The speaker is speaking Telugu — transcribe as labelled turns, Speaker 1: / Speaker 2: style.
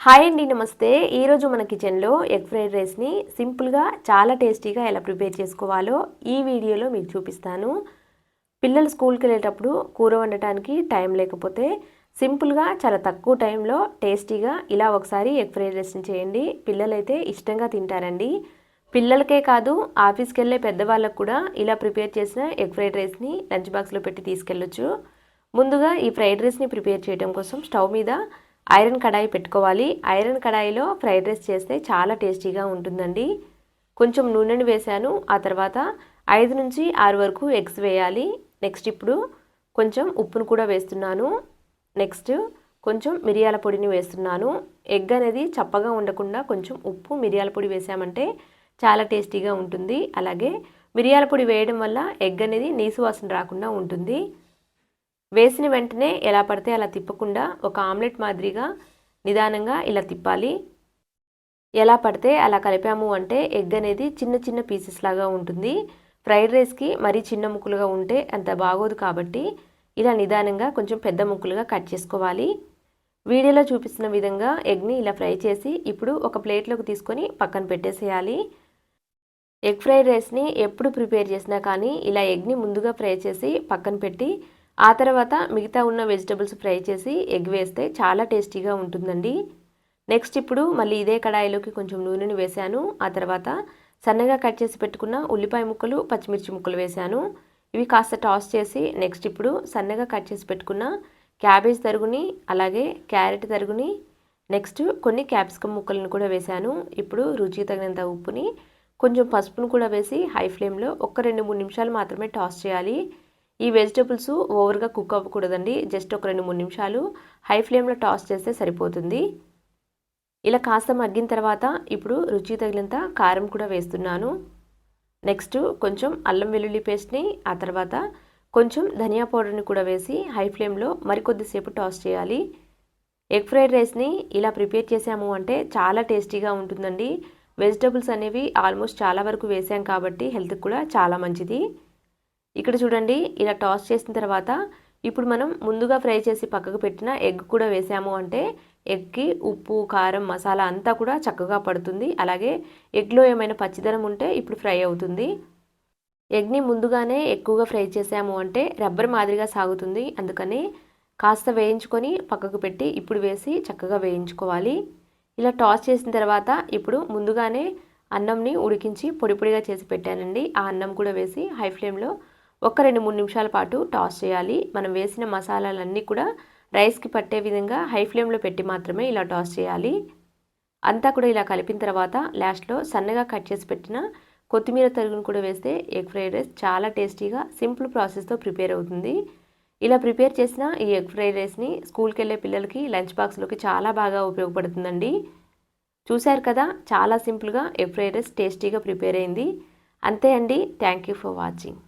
Speaker 1: హాయ్ అండి నమస్తే. ఈరోజు మన కిచెన్లో ఎగ్ ఫ్రైడ్ రైస్ని సింపుల్గా చాలా టేస్టీగా ఎలా ప్రిపేర్ చేసుకోవాలో ఈ వీడియోలో మీకు చూపిస్తాను. పిల్లలు స్కూల్కి వెళ్ళేటప్పుడు కూర వండటానికి టైం లేకపోతే సింపుల్గా చాలా తక్కువ టైంలో టేస్టీగా ఇలా ఒకసారి ఎగ్ ఫ్రైడ్ రైస్ని చేయండి. పిల్లలైతే ఇష్టంగా తింటారండి. పిల్లలకే కాదు ఆఫీస్కి వెళ్ళే పెద్దవాళ్ళకు కూడా ఇలా ప్రిపేర్ చేసిన ఎగ్ ఫ్రైడ్ రైస్ని లంచ్ బాక్స్లో పెట్టి తీసుకెళ్ళొచ్చు. ముందుగా ఈ ఫ్రైడ్ రైస్ని ప్రిపేర్ చేయడం కోసం స్టవ్ మీద ఐరన్ కడాయి పెట్టుకోవాలి. ఐరన్ కడాయిలో ఫ్రైడ్ రైస్ చేస్తే చాలా టేస్టీగా ఉంటుందండి. కొంచెం నూనెను వేశాను. ఆ తర్వాత ఐదు నుంచి ఆరు వరకు ఎగ్స్ వేయాలి. నెక్స్ట్ ఇప్పుడు కొంచెం ఉప్పును కూడా వేస్తున్నాను. నెక్స్ట్ కొంచెం మిరియాల పొడిని వేస్తున్నాను. ఎగ్ అనేది చప్పగా ఉండకుండా కొంచెం ఉప్పు మిరియాల పొడి వేసామంటే చాలా టేస్టీగా ఉంటుంది. అలాగే మిరియాల పొడి వేయడం వల్ల ఎగ్ అనేది నీసు వాసన రాకుండా ఉంటుంది. వేసిన వెంటనే ఎలా పడితే అలా తిప్పకుండా ఒక ఆమ్లెట్ మాదిరిగా నిదానంగా ఇలా తిప్పాలి. ఎలా పడితే అలా కలిపాము అంటే ఎగ్ అనేది చిన్న చిన్న పీసెస్ లాగా ఉంటుంది. ఫ్రైడ్ రైస్కి మరీ చిన్న ముక్కలుగా ఉంటే అంత బాగోదు కాబట్టి ఇలా నిదానంగా కొంచెం పెద్ద ముక్కలుగా కట్ చేసుకోవాలి. వీడియోలో చూపిస్తున్న విధంగా ఎగ్ని ఇలా ఫ్రై చేసి ఇప్పుడు ఒక ప్లేట్లోకి తీసుకొని పక్కన పెట్టేసేయాలి. ఎగ్ ఫ్రైడ్ రైస్ని ఎప్పుడు ప్రిపేర్ చేసినా కానీ ఇలా ఎగ్ని ముందుగా ఫ్రై చేసి పక్కన పెట్టి ఆ తర్వాత మిగతా ఉన్న వెజిటబుల్స్ ఫ్రై చేసి ఎగ్ వేస్తే చాలా టేస్టీగా ఉంటుందండి. నెక్స్ట్ ఇప్పుడు మళ్ళీ ఇదే కడాయిలోకి కొంచెం నూనెను వేశాను. ఆ తర్వాత సన్నగా కట్ చేసి పెట్టుకున్న ఉల్లిపాయ ముక్కలు పచ్చిమిర్చి ముక్కలు వేశాను. ఇవి కాస్త టాస్ చేసి నెక్స్ట్ ఇప్పుడు సన్నగా కట్ చేసి పెట్టుకున్న క్యాబేజ్ తరుగుని అలాగే క్యారెట్ తరుగుని నెక్స్ట్ కొన్ని క్యాప్సికమ్ ముక్కలను కూడా వేశాను. ఇప్పుడు రుచికి తగినంత ఉప్పుని కొంచెం పసుపును కూడా వేసి హై ఫ్లేమ్లో ఒక రెండు మూడు నిమిషాలు మాత్రమే టాస్ చేయాలి. ఈ వెజిటేబుల్స్ ఓవర్గా కుక్ అవ్వకూడదండి. జస్ట్ ఒక రెండు మూడు నిమిషాలు హై ఫ్లేమ్లో టాస్ చేస్తే సరిపోతుంది. ఇలా కాస్త మగ్గిన తర్వాత ఇప్పుడు రుచి తగినంత కారం కూడా వేస్తున్నాను. నెక్స్ట్ కొంచెం అల్లం వెల్లుల్లి పేస్ట్ని ఆ తర్వాత కొంచెం ధనియా పౌడర్ని కూడా వేసి హై ఫ్లేమ్లో మరికొద్దిసేపు టాస్ చేయాలి. ఎగ్ ఫ్రైడ్ రైస్ని ఇలా ప్రిపేర్ చేసాము అంటే చాలా టేస్టీగా ఉంటుందండి. వెజిటబుల్స్ అనేవి ఆల్మోస్ట్ చాలా వరకు వేసాం కాబట్టి హెల్త్కి కూడా చాలా మంచిది. ఇక్కడ చూడండి ఇలా టాస్ చేసిన తర్వాత ఇప్పుడు మనం ముందుగా ఫ్రై చేసి పక్కకు పెట్టిన ఎగ్ కూడా వేసాము అంటే ఎగ్కి ఉప్పు కారం మసాలా అంతా కూడా చక్కగా పడుతుంది. అలాగే ఎగ్లో ఏమైనా పచ్చిదనం ఉంటే ఇప్పుడు ఫ్రై అవుతుంది. ఎగ్ని ముందుగానే ఎక్కువగా ఫ్రై చేసాము అంటే రబ్బర్ మాదిరిగా సాగుతుంది. అందుకని కాస్త వేయించుకొని పక్కకు పెట్టి ఇప్పుడు వేసి చక్కగా వేయించుకోవాలి. ఇలా టాస్ చేసిన తర్వాత ఇప్పుడు ముందుగానే అన్నంని ఉడికించి పొడి పొడిగా చేసి పెట్టానండి. ఆ అన్నం కూడా వేసి హై ఫ్లేమ్లో ఒక రెండు మూడు నిమిషాల పాటు టాస్ చేయాలి. మనం వేసిన మసాలాలన్నీ కూడా రైస్కి పట్టే విధంగా హై ఫ్లేమ్లో పెట్టి మాత్రమే ఇలా టాస్ చేయాలి. అంతా కూడా ఇలా కలిపిన తర్వాత లాస్ట్లో సన్నగా కట్ చేసి పెట్టిన కొత్తిమీర తరుగును కూడా వేస్తే ఎగ్ ఫ్రైడ్ రైస్ చాలా టేస్టీగా సింపుల్ ప్రాసెస్తో ప్రిపేర్ అవుతుంది. ఇలా ప్రిపేర్ చేసిన ఈ ఎగ్ ఫ్రైడ్ రైస్ని స్కూల్కి వెళ్ళే పిల్లలకి లంచ్ బాక్స్లోకి చాలా బాగా ఉపయోగపడుతుందండి. చూశారు కదా చాలా సింపుల్గా ఎగ్ ఫ్రైడ్ రైస్ టేస్టీగా ప్రిపేర్ అయింది. అంతే అండి. Thank you for watching